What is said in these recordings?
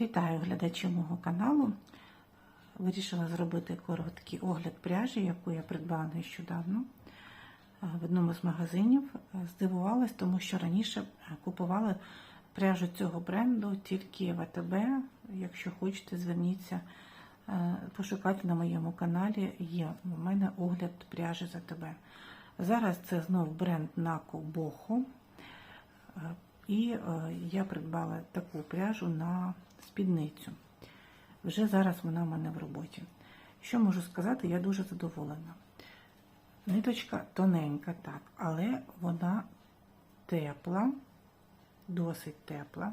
Вітаю глядачів мого каналу. Вирішила зробити короткий огляд пряжі, яку я придбала нещодавно е, в одному з магазинів. Е, Здивувалась, тому що раніше е, купувала пряжу цього бренду тільки в АТБ. Якщо хочете, зверніться, пошукайте на моєму каналі. Є у мене огляд пряжі з АТБ. Зараз це знов бренд Нако Бохо. І е, я придбала таку пряжу на спідницю. Вже зараз вона в мене в роботі. Що можу сказати, я дуже задоволена. Ниточка тоненька, так, але вона тепла, досить тепла.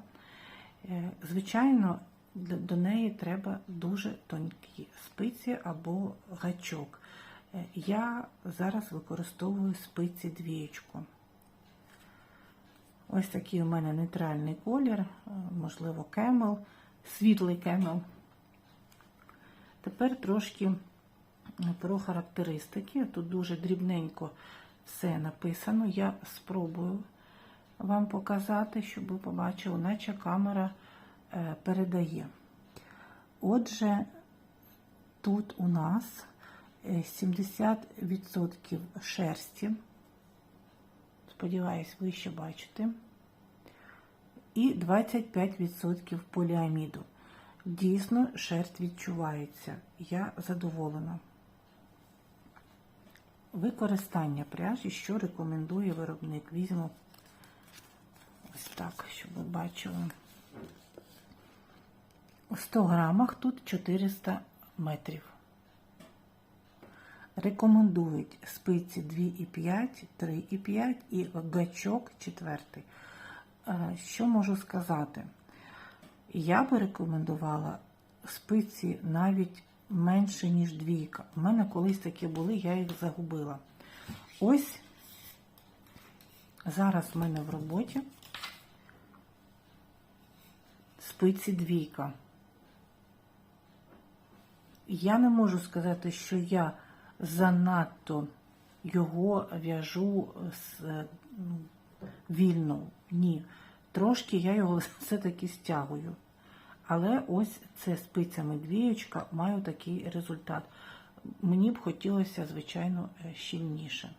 Е, Звичайно, до неї треба дуже тонкі спиці або гачок. Е, Я зараз використовую спиці двієчку. Ось такий у мене нейтральний колір, е, можливо, кемел, світлий кемел. Тепер трошки про характеристики. Тут дуже дрібненько все написано. Я спробую вам показати, щоб ви побачили, наче камера е, передає. Отже, тут у нас е, 70% шерсті. Сподіваюсь, ви ще бачите. І 25% поліаміду. Дійсно, шерсть відчувається. Я задоволена. Використання пряжі, що рекомендує виробник. Візьму ось так, щоб ви бачили. У 100 грамах тут 400 метрів. Рекомендують спиці 2,5, 3,5 і гачок 4. Що можу сказати? Я би рекомендувала спиці навіть менше, ніж двійка. У мене колись такі були, я їх загубила. Ось зараз в мене в роботі спиці двійка. Я не можу сказати, що я занадто його в'яжу з, вільно. Ні. Трошки я його все-таки стягую. Але ось це спицями двієчка маю такий результат. Мені б хотілося, звичайно, е, щільніше.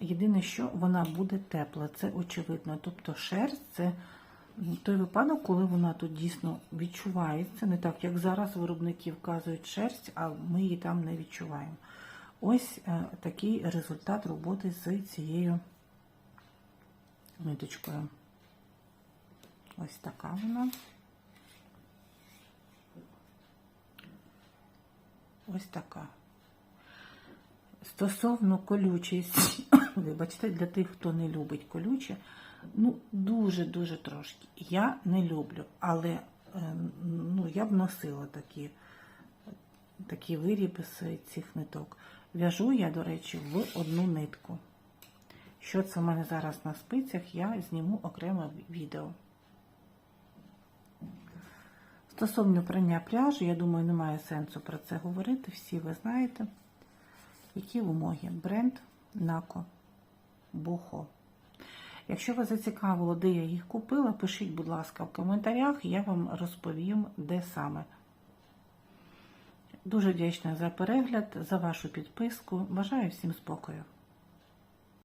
Єдине, що вона буде тепла, це очевидно. Тобто шерсть це той випадок, коли вона тут дійсно відчувається, не так, як зараз виробники вказують шерсть, а ми її там не відчуваємо. Ось е, такий результат роботи з цією ниточкою. Ось така вона. Ось така. Стосовно колючості, вибачте, для тих, хто не любить колюче, ну, дуже-дуже трошки. Я не люблю, але е, ну, я б носила такі, такі виріби з цих ниток. В'яжу я, до речі, в одну нитку. Що це в мене зараз на спицях, я зніму окремо відео. Стосовно прання пряжі, я думаю, немає сенсу про це говорити. Всі ви знаєте, які вимоги. Бренд Нако Бохо. Якщо вас зацікавило, де я їх купила, пишіть, будь ласка, в коментарях, я вам розповім, де саме. Дуже вдячна за перегляд, за вашу підписку. Бажаю всім спокою.